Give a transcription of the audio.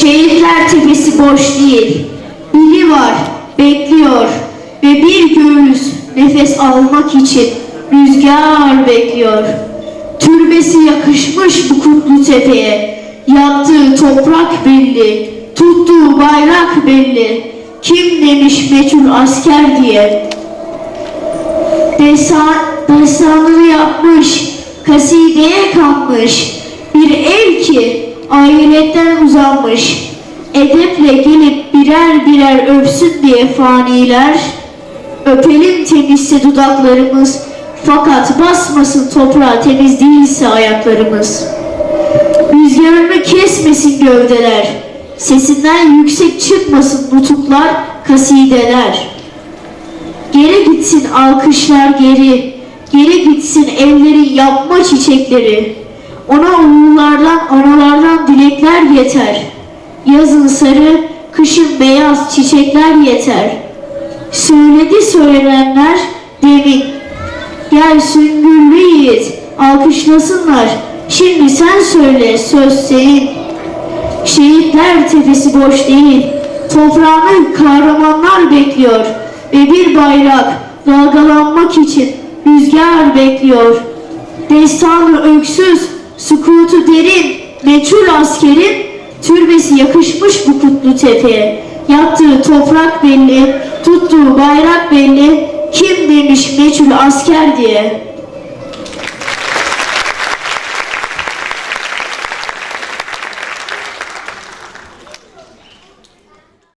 Şehitler tepesi boş değil. Biri var, bekliyor ve bir göğüs nefes almak için rüzgar bekliyor. Türbesi yakışmış bu kutlu tepeye. Yattığı toprak belli, tuttuğu bayrak belli. Kim demiş meçhul asker diye. Destan, destanını yapmış, kasideye kanmış. Bir el ki ahiretten uzanmış. Edeple gelip birer birer öpsün diye faniler. Öpelim temizse dudaklarımız. Fakat basmasın toprağa temiz değilse ayaklarımız. Rüzgarını kesmesin gövdeler. Sesinden yüksek çıkmasın nutuklar, kasideler. Geri gitsin alkışlar geri. Geri gitsin evlerin yapma çiçekleri. Ona dilekler yeter. Yazın sarı, kışın beyaz çiçekler yeter. Söyledi söylenenler demin. Gel süngüllü yiğit, alkışlasınlar. Şimdi sen söyle, söz senin. Şehitler tepesi boş değil. Toprağını kahramanlar bekliyor. Ve bir bayrak dalgalanmak için rüzgar bekliyor. Destanı öksüz, sükutu derin, meçhul askerin türbesi yakışmış bu kutlu tepeye. Yattığı toprak belli, tuttuğu bayrak belli, kim demiş meçhul asker diye.